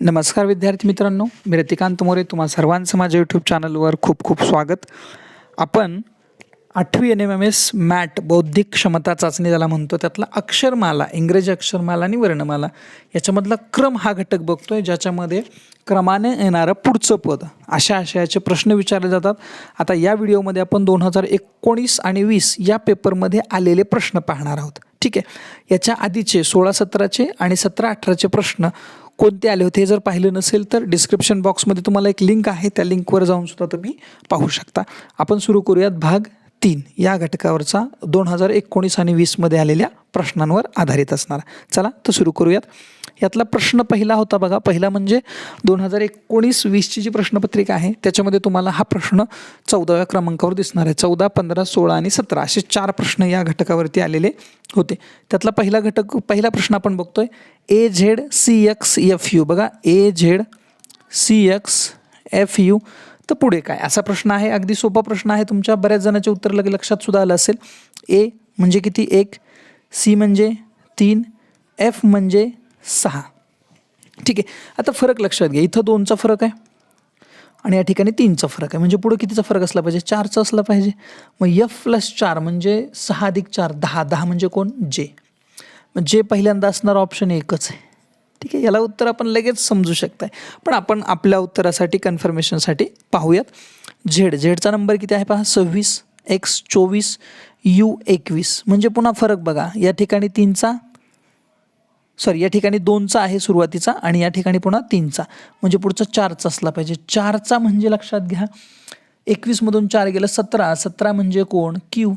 नमस्कार विद्यार्थी मित्रांनो मी रतिकांत मोरे तुम्हा सर्वांचं माझ्या यूट्यूब चॅनलवर खूप खूप स्वागत. आपण आठवी N M M S MAT बौद्धिक क्षमता चाचणी ज्याला म्हणतो त्यातला अक्षरमाला इंग्रजी अक्षरमाला आणि वर्णमाला याच्यामधला क्रम हा घटक बघतो आहे ज्याच्यामध्ये क्रमाने येणारं पुढचं पद अशा आशयाचे प्रश्न विचारले जातात. आता या व्हिडिओमध्ये आपण दोन हजार एकोणीस आणि वीस या पेपरमध्ये आलेले प्रश्न पाहणार आहोत. ठीक आहे? याच्या आधीचे सोळा सतराचे आणि सतरा अठराचे प्रश्न कोणते आले होते हे जर पाहिलं नसेल तर डिस्क्रिप्शन बॉक्समध्ये तुम्हाला एक लिंक आहे. त्या लिंकवर जाऊन सुद्धा तुम्ही पाहू शकता. आपण सुरू करूयात भाग तीन या घटकावरचा दोन हजार एकोणीस आणि वीसमध्ये आलेल्या प्रश्नांवर आधारित असणार. चला तर सुरू करूयात. यातला प्रश्न पहिला होता बघा. पहिला म्हणजे दोन हजार एकोणीस वीसची जी प्रश्नपत्रिका आहे त्याच्यामध्ये तुम्हाला हा प्रश्न चौदाव्या क्रमांकावर दिसणार आहे. चौदा पंधरा सोळा आणि सतरा असे चार प्रश्न या घटकावरती आलेले होते. त्यातला पहिला घटक पहिला प्रश्न आपण बघतोय. A Z C X F U बघा. A Z C X F U तर पुढे काय? असा प्रश्न आहे अगदी सोपा प्रश्न आहे. तुमच्या बऱ्याच जणांचे उत्तर लगे लक्षात सुद्धा आलं असेल. ए म्हणजे किती? एक. सी म्हणजे तीन. एफ म्हणजे सहा. ठीक आहे. आता फरक लक्षात घ्या. इथं दोनचा फरक आहे आणि या ठिकाणी तीनचा फरक आहे. म्हणजे पुढे कितीचा फरक असला पाहिजे? चारचा असला पाहिजे. मग एफ प्लस चार म्हणजे सहा अधिक चार दहा. दहा म्हणजे कोण? जे. मग जे पहिल्यांदा असणारा ऑप्शन एकच आहे. ठीक आहे याला उत्तर आपण लगेच समजू शकताय. पण आपण आपल्या उत्तरासाठी कन्फर्मेशनसाठी पाहूयात. झेड झेडचा नंबर किती आहे पहा? सव्वीस एक्स चोवीस यू एकवीस. म्हणजे पुन्हा फरक बघा. या ठिकाणी तीनचा सॉरी या ठिकाणी दोनचा आहे सुरुवातीचा आणि या ठिकाणी पुन्हा तीनचा. म्हणजे पुढचा चारचा असला पाहिजे. चारचा म्हणजे लक्षात घ्या. एकवीसमधून चार गेलं सतरा. सतरा म्हणजे कोण? क्यू.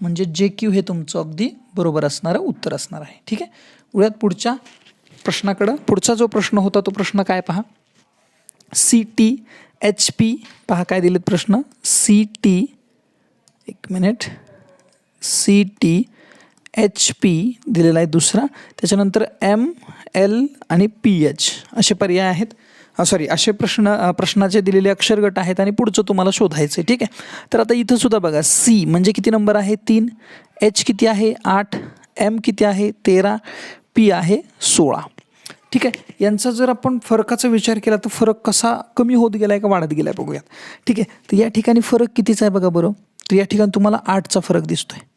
म्हणजे जे क्यू हे तुमचं अगदी बरोबर असणारं उत्तर असणार आहे. ठीक आहे? उद्यात पुढच्या प्रश्नाकडं? पुढचा जो प्रश्न होता तो प्रश्न काय पहा? सी टी एच पी पहा काय दिलेत प्रश्न. सी टी एक minute. C T H P दिलेला आहे दुसरा. त्याच्यानंतर एम एल आणि पी एच असे पर्याय आहेत. सॉरी असे प्रश्न प्रश्नाचे दिलेले अक्षरगट आहेत आणि पुढचं तुम्हाला शोधायचं आहे ठीक आहे? तर आता इथं सुद्धा बघा सी म्हणजे किती नंबर आहे? तीन. एच किती आहे? आठ. एम किती आहे? तेरा. पी आहे सोळा. ठीक आहे? यांचा जर आपण फरकाचा विचार केला तर फरक कसा कमी होत गेला आहे का वाढत गेला आहे बघूयात. ठीक आहे? तर या ठिकाणी फरक कितीचा आहे बघा बरं? तर या ठिकाणी तुम्हाला आठचा फरक दिसतो आहे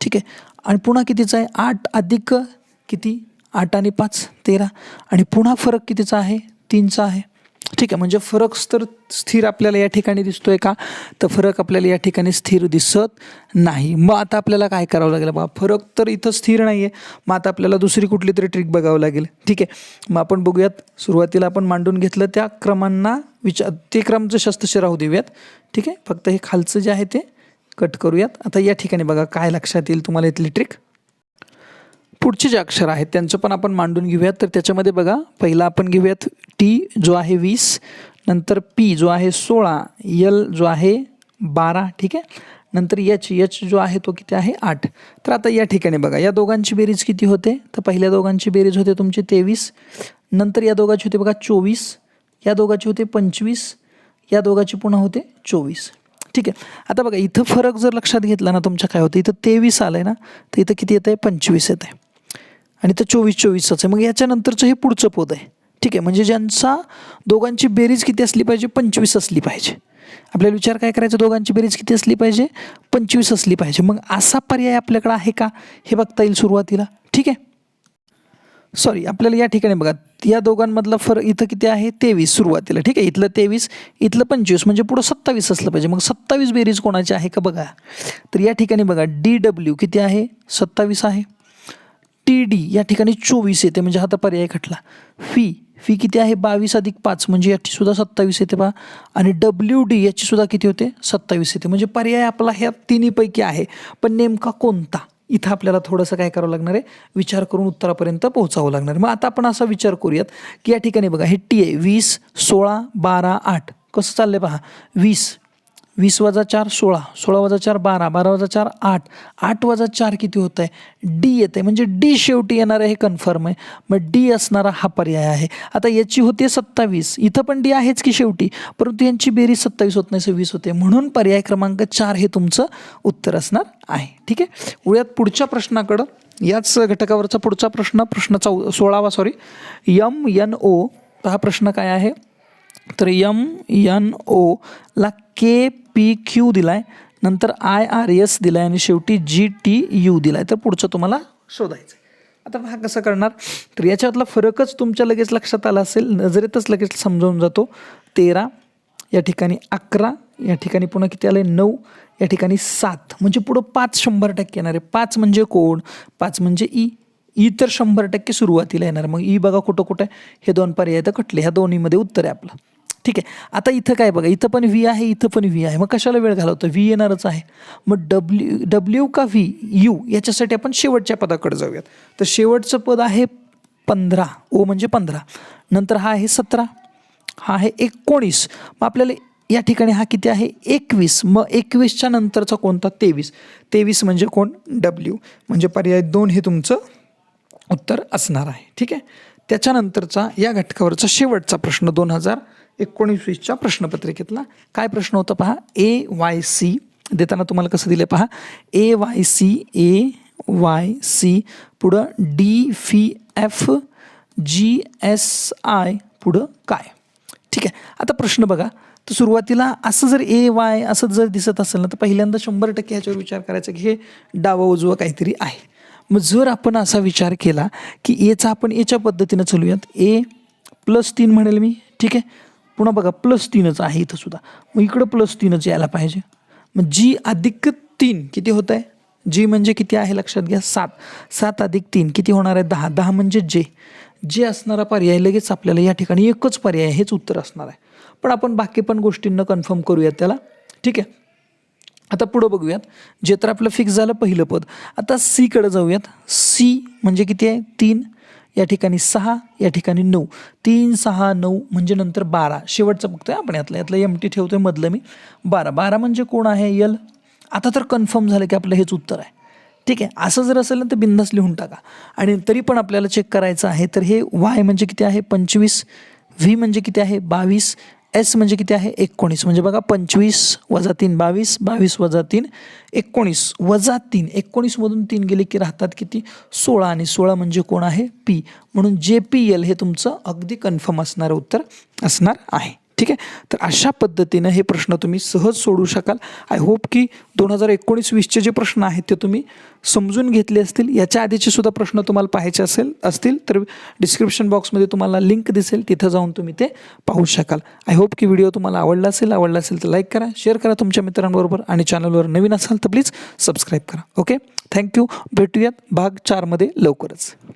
ठीक आहे? आणि पुन्हा कितीचा आहे? आठ अधिक किती? आठ आणि पाच तेरा. आणि पुन्हा फरक कितीचा आहे? तीनचा आहे. ठीक आहे म्हणजे फरक तर स्थिर आपल्याला या ठिकाणी दिसतोय का? तर फरक आपल्याला या ठिकाणी स्थिर दिसत नाही. मग आता आपल्याला काय करावं लागेल? बा फरक तर इथं स्थिर नाही आहे मग आता आपल्याला दुसरी कुठली तरी ट्रिक बघावं लागेल. ठीक आहे मग आपण बघूयात. सुरुवातीला आपण मांडून घेतलं त्या क्रमांना विचार ते क्रमचं शस्त्रशे राहू देऊयात. ठीक आहे फक्त हे खालचं जे आहे ते कट करूयात. आता या ठिकाणी बघा काय लक्षात येईल तुम्हाला इथली ट्रिक पुढचे जे अक्षर आहेत त्यांचं पण आपण मांडून घेऊयात. तर त्याच्यामध्ये बघा पहिला आपण घेऊयात टी जो आहे वीस नंतर पी जो आहे सोळा यल जो आहे बारा ठीक आहे? नंतर यच यच जो आहे तो किती आहे? आठ. तर आता या ठिकाणी बघा या दोघांची बेरीज किती होते? तर पहिल्या दोघांची बेरीज होते तुमची तेवीस नंतर या दोघांची होते बघा चोवीस या दोघांची होते पंचवीस या दोघांची पुन्हा होते चोवीस. ठीक आहे? आता बघा इथं फरक जर लक्षात घेतला ना तुमच्या काय होतं इथं तेवीस आलं आहे ना तर इथं किती येतं आहे पंचवीस येतं आहे आणि तर चोवीस चोवीसच आहे. मग याच्यानंतरचं हे पुढचं पद आहे. ठीक आहे. म्हणजे ज्यांचा दोघांची बेरीज किती असली पाहिजे? पंचवीस असली पाहिजे. आपल्याला विचार काय करायचा? दोघांची बेरीज किती असली पाहिजे? पंचवीस असली पाहिजे. मग असा पर्याय आपल्याकडे आहे का? हे बघता येईल सुरुवातीला. ठीक आहे? सॉरी आपल्याला या ठिकाणी बघा. या दोघांमधला फरक इथं किती आहे? तेवीस सुरुवातीला. ठीक आहे? इथलं तेवीस इथलं पंचवीस. म्हणजे पुढं सत्तावीस असलं पाहिजे. मग सत्तावीस बेरीज कोणाची आहे का बघा? तर या ठिकाणी बघा. डी डब्ल्यू किती आहे? सत्तावीस आहे. टी डी या ठिकाणी चोवीस येते म्हणजे हा तर पर्याय खटला. फी फी किती आहे? बावीस अधिक पाच म्हणजे याची सुद्धा सत्तावीस येते बा आणि डब्ल्यू डी याचीसुद्धा किती होते? सत्तावीस येते. म्हणजे पर्याय आपला ह्या तिन्हीपैकी आहे. पण नेमका कोणता? इथं आपल्याला थोडंसं काय करावं लागणार आहे? विचार करून उत्तरापर्यंत पोहोचावं लागणार आहे. मग आता आपण असा विचार करूयात की या ठिकाणी बघा हे टी आहे वीस सोळा बारा आठ कसं चाललं आहे पहा? वीस वीस वजा चार सोळा. सोळा वजा चार बारा. बारा वजा चार आठ. आठ वजा चार किती होत आहे डी येत आहे म्हणजे डी शेवटी येणार आहे हे कन्फर्म आहे. मग डी असणारा हा पर्याय आहे. आता याची होते सत्तावीस. इथं पण डी आहेच की शेवटी? परंतु यांची बेरीज सत्तावीस होत नाही सव्वीस होते. म्हणून पर्याय क्रमांक चार हे तुमचं उत्तर असणार आहे. ठीक आहे? उळ्यात पुढच्या प्रश्नाकडं. याच घटकावरचा पुढचा प्रश्न प्रश्न चौ सोळावा सॉरी यम एन ओ. हा प्रश्न काय आहे? तर यम यन ओला के पी क्यू दिला आहे नंतर आय आर एस दिला आहे आणि शेवटी जी टी यू दिला आहे तर पुढचं तुम्हाला शोधायचं आहे आता हा कसं करणार. तर याच्यातला फरकच तुमच्या लगेच लक्षात आला असेल नजरेतच लगेच समजावून जातो. तेरा या ठिकाणी अकरा या ठिकाणी पुन्हा किती आलं आहे नऊ या ठिकाणी सात. म्हणजे पुढं पाच शंभर टक्के येणार आहे. पाच म्हणजे कोण? पाच म्हणजे ई. ई तर शंभर टक्के सुरुवातीला येणार. मग ई बघा कुठं कुठं आहे हे दोन पर्याय तर कटले. ह्या दोन्हीमध्ये उत्तर आहे आपलं. ठीक आहे. आता इथं काय बघा इथं पण व्ही आहे इथं पण व्ही आहे. मग कशाला वेळ घालवतो? व्ही येणारच आहे. मग डब्ल्यू डब्ल्यू का व्ही यू याच्यासाठी आपण शेवटच्या पदाकडे जाऊयात. तर शेवटचं पद आहे पंधरा. ओ म्हणजे पंधरा. नंतर हा आहे सतरा. हा आहे एकोणीस. मग आपल्याला या ठिकाणी हा किती आहे? एकवीस. मग एकवीसच्या नंतरचा कोणता? तेवीस. तेवीस म्हणजे कोण? डब्ल्यू म्हणजे पर्याय दोन हे तुमचं उत्तर असणार आहे. ठीक आहे? त्याच्यानंतरचा या घटकावरचा शेवटचा प्रश्न दोन हजार एकोणीस वीसच्या प्रश्नपत्रिकेतला. काय प्रश्न होता पहा? ए वाय सी देताना तुम्हाला कसं दिलं पहा? A Y C A Y C पुढं डी फी एफ जी एस आय पुढं काय? ठीक आहे? आता प्रश्न बघा. तर सुरुवातीला असं जर ए वाय असं जर दिसत असेल ना तर पहिल्यांदा शंभर टक्के ह्याच्यावर विचार करायचा की हे डावं उजवं काहीतरी आहे. मग जर आपण असा विचार केला की एचा आपण एच्या पद्धतीनं चालूयात. ए प्लस तीन म्हणेल मी. ठीक आहे? पुन्हा बघा प्लस तीनच आहे इथं सुद्धा. मग इकडं प्लस तीनच यायला पाहिजे. मग जी अधिक तीन किती होत आहे? जी म्हणजे किती आहे? लक्षात घ्या. सात. सात अधिक तीन किती होणार आहे? दहा. दहा म्हणजे जे. जे असणारा पर्याय लगेच आपल्याला या ठिकाणी एकच पर्याय हेच उत्तर असणार आहे. पण आपण बाकी पण गोष्टींना कन्फर्म करूयात त्याला. ठीक आहे? आता पुढं बघूयात. जे तर आपलं फिक्स झालं पहिलं पद. आता सीकडं जाऊयात. सी म्हणजे किती आहे? तीन. या ठिकाणी सहा या ठिकाणी नऊ. तीन सहा नऊ म्हणजे नंतर बारा. शेवटचं बघतोय आपण यातलं. यातलं एम टी ठेवतोय मधलं मी. बारा. बारा म्हणजे कोण आहे? यल आता तर कन्फर्म झालं की आपलं हेच उत्तर आहे. ठीक आहे. असं जर असेल ना तर बिंदास लिहून टाका. आणि तरी पण आपल्याला चेक करायचं आहे. तर हे वाय म्हणजे किती आहे? पंचवीस. व्ही म्हणजे किती आहे? बावीस. एस म्हणजे किती आहे? एकोणीस. म्हणजे बघा पंचवीस वजा तीन बावीस. बावीस वजा तीन एकोणीस. वजा तीन एकोणीसमधून तीन गेले की राहतात किती? सोळा. आणि सोळा म्हणजे कोण आहे? पी. म्हणून जे पी एल हे तुमचं अगदी कन्फर्म असणारं उत्तर असणार आहे. ठीक आहे? तर अशा पद्धतीनं हे प्रश्न तुम्ही सहज सोडू शकाल. आय होप की दोन हजार एकोणीस वीसचे जे प्रश्न आहेत ते तुम्ही समजून घेतले असतील. याच्या आधीचे सुद्धा प्रश्न तुम्हाला पाहायचे असेल असतील तर डिस्क्रिप्शन बॉक्समध्ये तुम्हाला लिंक दिसेल. तिथं जाऊन तुम्ही ते पाहू शकाल. आय होप की व्हिडिओ तुम्हाला आवडला असेल. आवडला असेल तर लाईक करा शेअर करा तुमच्या मित्रांबरोबर आणि चॅनलवर नवीन असाल तर प्लीज सबस्क्राईब करा. ओके थँक्यू भेटूयात भाग चारमध्ये लवकरच.